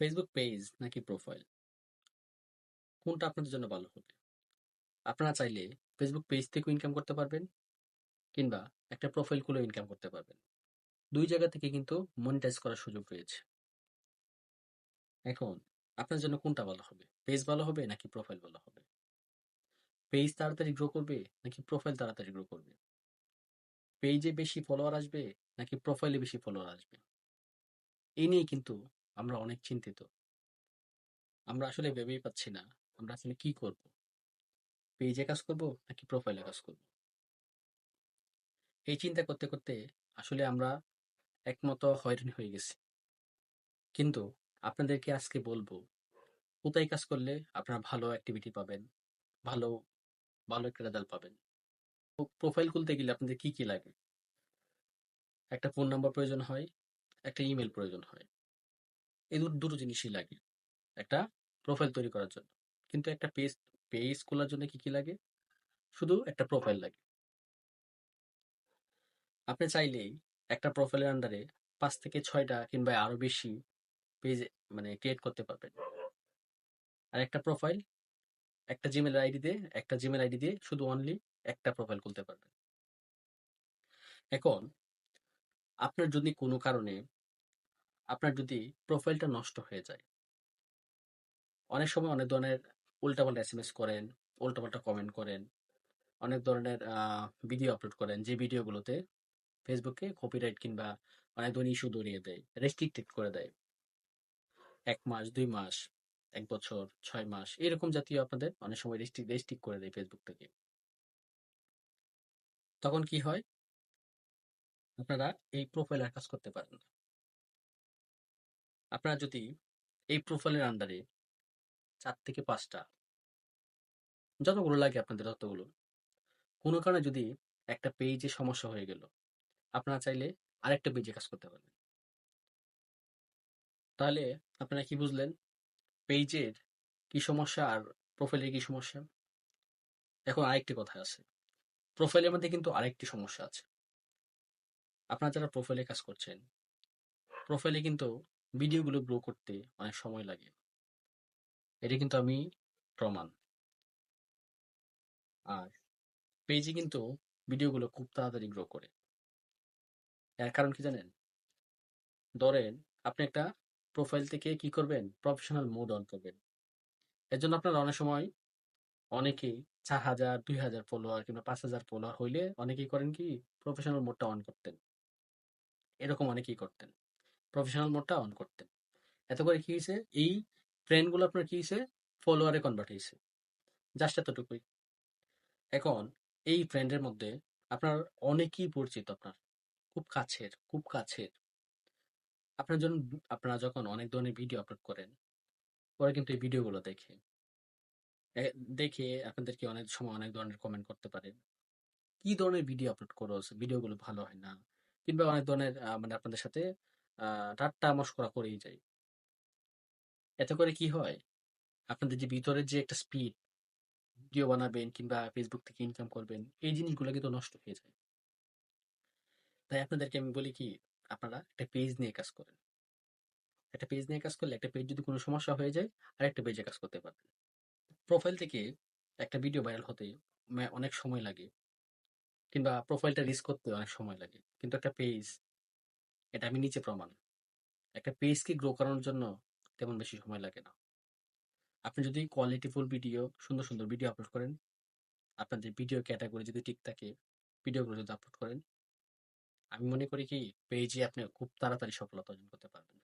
Facebook page নাকি profile কোনটা আপনাদের জন্য ভালো হবে? আপনারা চাইলে ফেসবুক পেজ থেকেও ইনকাম করতে পারবেন, কিংবা একটা প্রোফাইল খুলেও ইনকাম করতে পারবেন। দুই জায়গা থেকে কিন্তু মনিটাইজ করার সুযোগ রয়েছে। এখন, আপনার জন্য কোনটা ভালো হবে? পেজ ভালো হবে নাকি প্রোফাইল ভালো হবে? পেজ তাড়াতাড়ি গ্রো করবে নাকি প্রোফাইল তাড়াতাড়ি গ্রো করবে? পেজে বেশি ফলোয়ার আসবে নাকি প্রোফাইলে বেশি ফলোয়ার আসবে? এই নিয়ে কিন্তু আমরা অনেক চিন্তিত। আমরা আসলে ভেবেই পাচ্ছি না, আমরা আসলে কি করব? পেজে কাজ করব নাকি প্রোফাইলে কাজ করব? এই চিন্তা করতে করতে আসলে আমরা একমত হয়রান হয়ে গেছি। কিন্তু আপনাদেরকে আজকে বলব, কোথায় কাজ করলে আপনারা ভালো অ্যাক্টিভিটি পাবেন, ভালো ভালো একটা রেজাল্ট পাবেন? প্রোফাইল খুলতে গেলে আপনাদের কি কি লাগে? একটা ফোন নাম্বার প্রয়োজন হয়, একটা ইমেল প্রয়োজন হয়। এই দুটো জিনিসই লাগে। একটা প্রোফাইল তৈরি করার জন্য। কিন্তু একটা পেজ পেজ খোলার জন্য কি কি লাগে? শুধু একটা প্রোফাইল লাগে। আপনি চাইলেই একটা প্রোফাইলের আন্ডারে পাঁচ থেকে ছয়টা কিংবা আরও বেশি পেজ মানে ক্রিয়েট করতে পারবেন। আর একটা প্রোফাইল একটা জিমেল আইডি দিয়ে, একটা জিমেল আইডি দিয়ে শুধু অনলি একটা প্রোফাইল খুলতে পারবেন। এখন, আপনার যদি কোনো কারণে আপনার যদি প্রোফাইলটা নষ্ট হয়ে যায়। অনেক সময় অনেক ধরনের উল্টাপাল্টা এস এম এস করেন, উল্টাপাল্টা কমেন্ট করেন, অনেক ধরনের ভিডিও আপলোড করেন, যে ভিডিওগুলোতে ফেসবুকে কপিরাইট কিংবা অনেক ধরনের ইস্যু ধরিয়ে দেয় রেস্ট্রিক্টেড করে দেয়। এক মাস, দুই মাস, এক বছর, ছয় মাস, এরকম জাতীয় আপনাদের অনেক সময় রেস্ট্রিক রেস্ট্রিক্ট করে দেয় ফেসবুক থেকে। তখন কি হয়? আপনারা এই প্রোফাইলের কাজ করতে পারেন না। আপনারা যদি এই প্রোফাইলের আন্ডারে চার থেকে পাঁচটা যতগুলো লাগে আপনাদের ততগুলো, কোনো কারণে যদি একটা পেজে সমস্যা হয়ে গেল, আপনারা চাইলে আরেকটা পেজে কাজ করতে পারবেন। তাহলে আপনারা কি বুঝলেন? পেজের কি সমস্যা আর প্রোফাইলের কি সমস্যা? এখন আরেকটি কথা আছে। প্রোফাইলের মধ্যে কিন্তু আরেকটি সমস্যা আছে। আপনারা যারা প্রোফাইলে কাজ করছেন প্রোফাইলে কিন্তু ভিডিওগুলো গ্রো করতে অনেক সময় লাগে। এটা কিন্তু আমি প্রমাণ। আর পেজে কিন্তু ভিডিওগুলো খুব তাড়াতাড়ি গ্রো করে। এর কারণ কি জানেন? ধরেন আপনি একটা প্রোফাইল থেকে কি করবেন? প্রফেশনাল মোড অন করবেন। এর জন্য আপনারা অনেক সময় অনেকেই চার হাজার, দুই হাজার ফলোয়ার কিংবা পাঁচ হাজার ফলোয়ার হইলে অনেকেই করেন কি? প্রফেশনাল মোডটা অন করতেন। এরকম অনেকেই করতেন। প্রফেশনাল মোডটা অন করতেন এত করে কি হয়েছে? এই ট্রেন্ডগুলো আপনার কি হয়েছে? ফলোয়ারে কনভার্ট হয়েছে। জাস্ট এতটুকুই। এখন এই ফ্রেন্ডের মধ্যে আপনার অনেকেই পরিচিত আপনার। খুব কাছের খুব কাছের। আপনার জন্য আপনারা যখন অনেক ধরনের ভিডিও আপলোড করেন ওরা কিন্তু এই ভিডিওগুলো দেখে। দেখে আপনাদেরকে অনেক সময় অনেক ধরনের কমেন্ট করতে পারে। কি ধরনের ভিডিও আপলোড করো? ভিডিওগুলো ভালো হয় না। কিংবা অনেক ধরনের মানে আপনাদের সাথে ঠাট্টা মস্করা করেই যায় এতে করে কি হয়? আপনাদের যে ভিতরের যে একটা স্পিড ভিডিও বানাবেন কিংবা ফেসবুক থেকে ইনকাম করবেন, এই জিনিসগুলো কিন্তু নষ্ট হয়ে যায়। তাই আপনাদেরকে আমি বলি কি, আপনারা একটা পেজ নিয়ে কাজ করেন। একটা পেজ নিয়ে কাজ করলে একটা পেজ যদি কোনো সমস্যা হয়ে যায় আর একটা পেজে কাজ করতে পারবেন। প্রোফাইল থেকে একটা ভিডিও ভাইরাল হতে অনেক সময় লাগে, কিংবা প্রোফাইলটা রিস্ক করতে অনেক সময় লাগে। কিন্তু একটা পেজ এটা আমি নিচে প্রমাণ। একটা পেজকে গ্রো করানোর জন্য তেমন বেশি সময় লাগে না। আপনি যদি কোয়ালিটিফুল ভিডিও সুন্দর সুন্দর ভিডিও আপলোড করেন, আপনাদের ভিডিও ক্যাটাগরি যদি ঠিক থাকে ভিডিওগুলো যদি আপলোড করেন, আমি মনে করি কি পেজে আপনি খুব তাড়াতাড়ি সফলতা অর্জন করতে পারবেন।